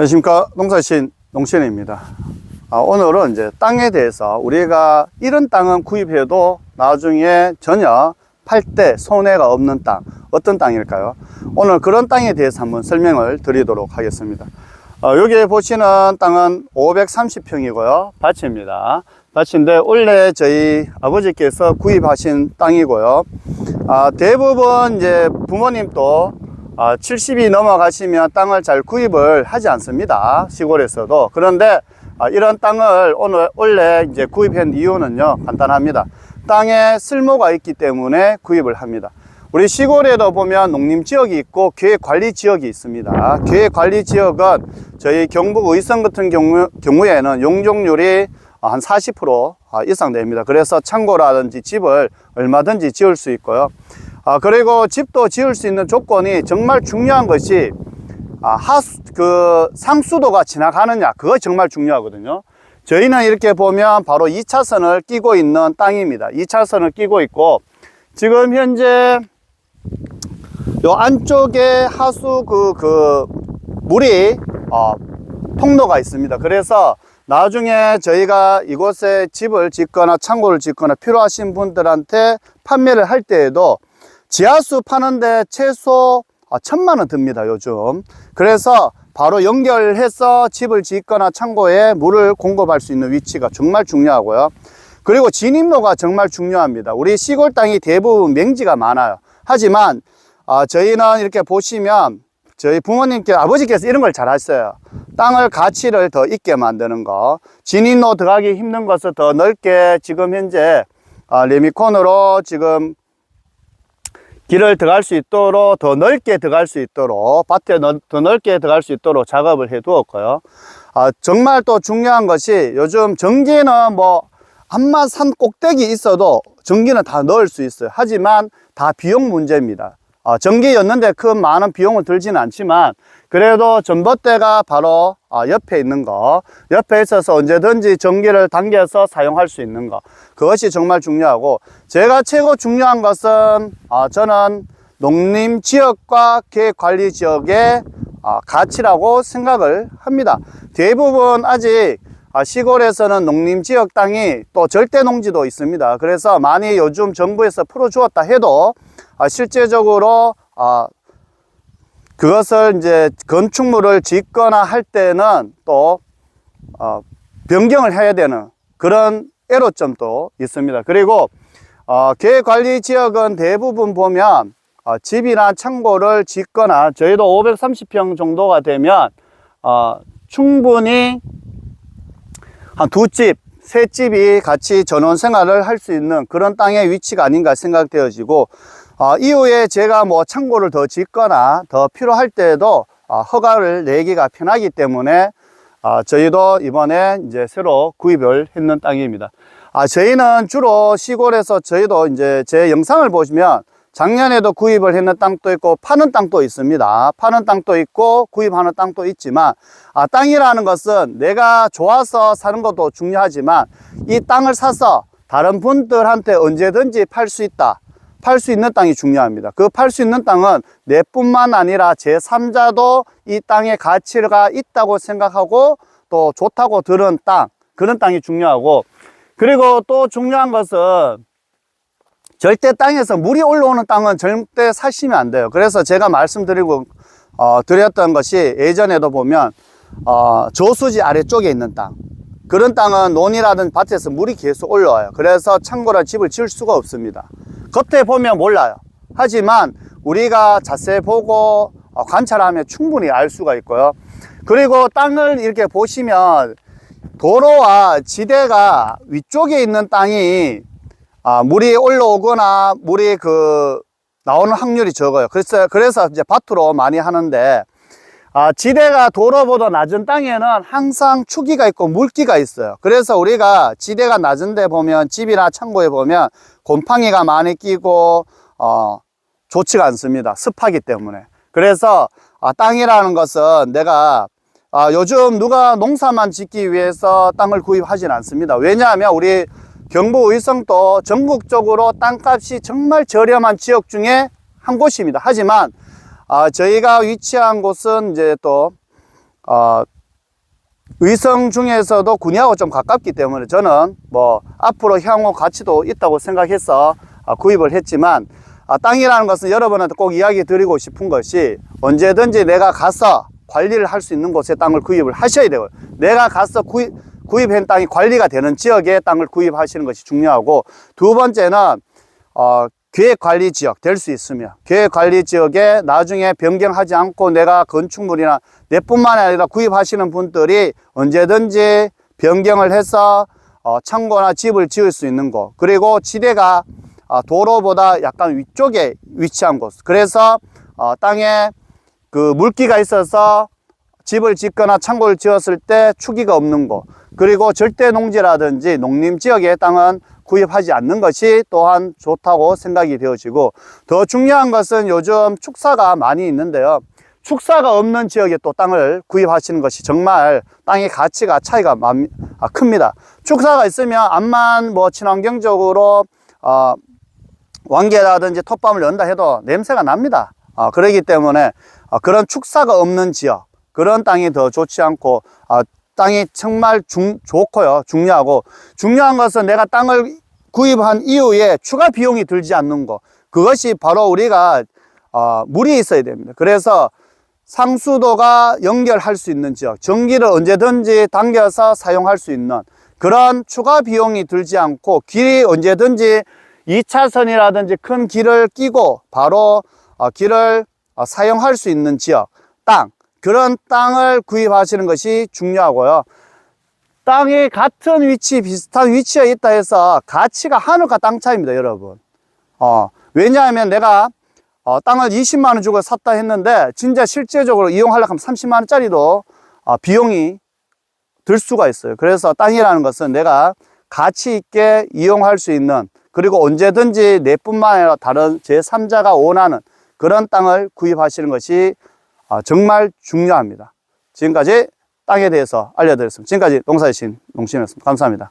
안녕하십니까 농사신 농신입니다. 아, 오늘은 이제 땅에 대해서 우리가 이런 땅은 구입해도 나중에 전혀 팔 때 손해가 없는 땅 어떤 땅일까요? 오늘 그런 땅에 대해서 한번 설명을 드리도록 하겠습니다. 어, 여기 보시는 땅은 530평이고요 밭입니다. 밭인데 원래 저희 아버지께서 구입하신 땅이고요. 아, 대부분 이제 부모님도 아, 70이 넘어가시면 땅을 잘 구입을 하지 않습니다. 시골에서도. 그런데 아, 이런 땅을 오늘 원래 이제 구입한 이유는요, 간단합니다. 땅에 쓸모가 있기 때문에 구입을 합니다. 우리 시골에도 보면 농림 지역이 있고 계획 관리 지역이 있습니다. 계획 관리 지역은 저희 경북 의성 같은 경우, 경우에는 용적률이 한 40% 이상 됩니다. 그래서 창고라든지 집을 얼마든지 지을 수 있고요. 아, 그리고 집도 지을 수 있는 조건이 정말 중요한 것이 아, 하수, 그 상수도가 지나가느냐, 그거 정말 중요하거든요. 저희는 이렇게 보면 바로 2차선을 끼고 있는 땅입니다. 2차선을 끼고 있고, 지금 현재 요 안쪽에 하수 그, 그, 물이, 어, 통로가 있습니다. 그래서 나중에 저희가 이곳에 집을 짓거나 창고를 짓거나 필요하신 분들한테 판매를 할 때에도 지하수 파는데 최소 아, 천만 원 듭니다 요즘. 그래서 바로 연결해서 집을 짓거나 창고에 물을 공급할 수 있는 위치가 정말 중요하고요. 그리고 진입로가 정말 중요합니다. 우리 시골 땅이 대부분 맹지가 많아요. 하지만 아, 저희는 이렇게 보시면 저희 부모님께 아버지께서 이런 걸 잘 하셨어요. 땅을 가치를 더 있게 만드는 거. 진입로 들어가기 힘든 것을 더 넓게 지금 현재 아, 레미콘으로 지금 길을 들어갈 수 있도록 더 넓게 들어갈 수 있도록 밭에 넓- 더 넓게 들어갈 수 있도록 작업을 해 두었고요. 아, 정말 또 중요한 것이 요즘 전기는 뭐 한마 산 꼭대기 있어도 전기는 다 넣을 수 있어요. 하지만 다 비용 문제입니다. 아, 전기 였는데 큰 많은 비용은 들지는 않지만 그래도 전봇대가 바로 아, 옆에 있는 거 옆에 있어서 언제든지 전기를 당겨서 사용할 수 있는 거 그것이 정말 중요하고 제가 최고 중요한 것은 아, 저는 농림 지역과 계획 관리 지역의 아, 가치라고 생각을 합니다. 대부분 아직 아, 시골에서는 농림 지역 땅이 또 절대 농지도 있습니다. 그래서 많이 요즘 정부에서 풀어주었다 해도 아, 실제적으로 아, 그것을 이제 건축물을 짓거나 할 때는 또 어, 변경을 해야 되는 그런 애로점도 있습니다. 그리고 어, 계획관리 지역은 대부분 보면 어, 집이나 창고를 짓거나 저희도 530평 정도가 되면 어, 충분히 한 두 집, 세 집이 같이 전원 생활을 할 수 있는 그런 땅의 위치가 아닌가 생각되어지고 어, 이후에 제가 뭐 창고를 더 짓거나 더 필요할 때에도 어, 허가를 내기가 편하기 때문에 어, 저희도 이번에 이제 새로 구입을 했는 땅입니다. 아, 저희는 주로 시골에서 저희도 이제 제 영상을 보시면 작년에도 구입을 했는 땅도 있고 파는 땅도 있습니다. 파는 땅도 있고 구입하는 땅도 있지만 아, 땅이라는 것은 내가 좋아서 사는 것도 중요하지만 이 땅을 사서 다른 분들한테 언제든지 팔 수 있다. 팔 수 있는 땅이 중요합니다. 그 팔 수 있는 땅은 내뿐만 아니라 제3자도 이 땅에 가치가 있다고 생각하고 또 좋다고 들은 땅, 그런 땅이 중요하고 그리고 또 중요한 것은 절대 땅에서 물이 올라오는 땅은 절대 사시면 안 돼요. 그래서 제가 말씀드리고 어, 드렸던 것이 예전에도 보면 어, 저수지 아래쪽에 있는 땅 그런 땅은 논이라든 밭에서 물이 계속 올라와요. 그래서 창고나 집을 지을 수가 없습니다. 겉에 보면 몰라요. 하지만 우리가 자세히 보고 어, 관찰하면 충분히 알 수가 있고요. 그리고 땅을 이렇게 보시면 도로와 지대가 위쪽에 있는 땅이 아, 물이 올라오거나 물이 그 나오는 확률이 적어요. 그래서 그래서 이제 밭으로 많이 하는데 아, 지대가 도로보다 낮은 땅에는 항상 추기가 있고 물기가 있어요. 그래서 우리가 지대가 낮은 데 보면 집이나 창고에 보면 곰팡이가 많이 끼고 어, 좋지가 않습니다. 습하기 때문에. 그래서 아, 땅이라는 것은 내가 아, 요즘 누가 농사만 짓기 위해서 땅을 구입하진 않습니다. 왜냐하면 우리 경북 의성도 전국적으로 땅값이 정말 저렴한 지역 중에 한 곳입니다. 하지만 아, 저희가 위치한 곳은 이제 또 어, 의성 중에서도 군위하고 좀 가깝기 때문에 저는 뭐 앞으로 향후 가치도 있다고 생각해서 아, 구입을 했지만 아, 땅이라는 것은 여러분한테 꼭 이야기 드리고 싶은 것이 언제든지 내가 가서 관리를 할 수 있는 곳에 땅을 구입을 하셔야 되고 내가 가서 구입, 구입한 땅이 관리가 되는 지역에 땅을 구입하시는 것이 중요하고 두 번째는 어, 계획관리 지역 될 수 있으며 계획관리 지역에 나중에 변경하지 않고 내가 건축물이나 내뿐만 아니라 구입하시는 분들이 언제든지 변경을 해서 어, 창고나 집을 지을 수 있는 곳 그리고 지대가 어, 도로보다 약간 위쪽에 위치한 곳. 그래서 어, 땅에 그 물기가 있어서 집을 짓거나 창고를 지었을 때 추기가 없는 곳. 그리고 절대 농지라든지 농림 지역의 땅은 구입하지 않는 것이 또한 좋다고 생각이 되어지고 더 중요한 것은 요즘 축사가 많이 있는데요 축사가 없는 지역에 또 땅을 구입하시는 것이 정말 땅의 가치가 차이가 많- 아, 큽니다 축사가 있으면 암만 뭐 친환경적으로 어, 왕개라든지 톱밤을 연다 해도 냄새가 납니다. 아, 그러기 때문에 아, 그런 축사가 없는 지역, 그런 땅이 더 좋지 않고 아, 땅이 정말 중, 좋고요. 중요하고 중요한 것은 내가 땅을 구입한 이후에 추가 비용이 들지 않는 것. 그것이 바로 우리가 어, 물이 있어야 됩니다. 그래서 상수도가 연결할 수 있는 지역, 전기를 언제든지 당겨서 사용할 수 있는 그런 추가 비용이 들지 않고 길이 언제든지 2차선이라든지 큰 길을 끼고 바로 어, 길을 어, 사용할 수 있는 지역, 땅, 그런 땅을 구입하시는 것이 중요하고요. 땅이 같은 위치, 비슷한 위치에 있다 해서 가치가 하늘과 땅 차이입니다, 여러분. 어, 왜냐하면 내가 어, 땅을 20만 원 주고 샀다 했는데 진짜 실제적으로 이용하려고 하면 30만 원짜리도 어, 비용이 들 수가 있어요. 그래서 땅이라는 것은 내가 가치 있게 이용할 수 있는 그리고 언제든지 내뿐만 아니라 다른 제3자가 원하는 그런 땅을 구입하시는 것이 어, 정말 중요합니다. 지금까지 땅에 대해서 알려드렸습니다. 지금까지 농사의 신 농신이었습니다. 감사합니다.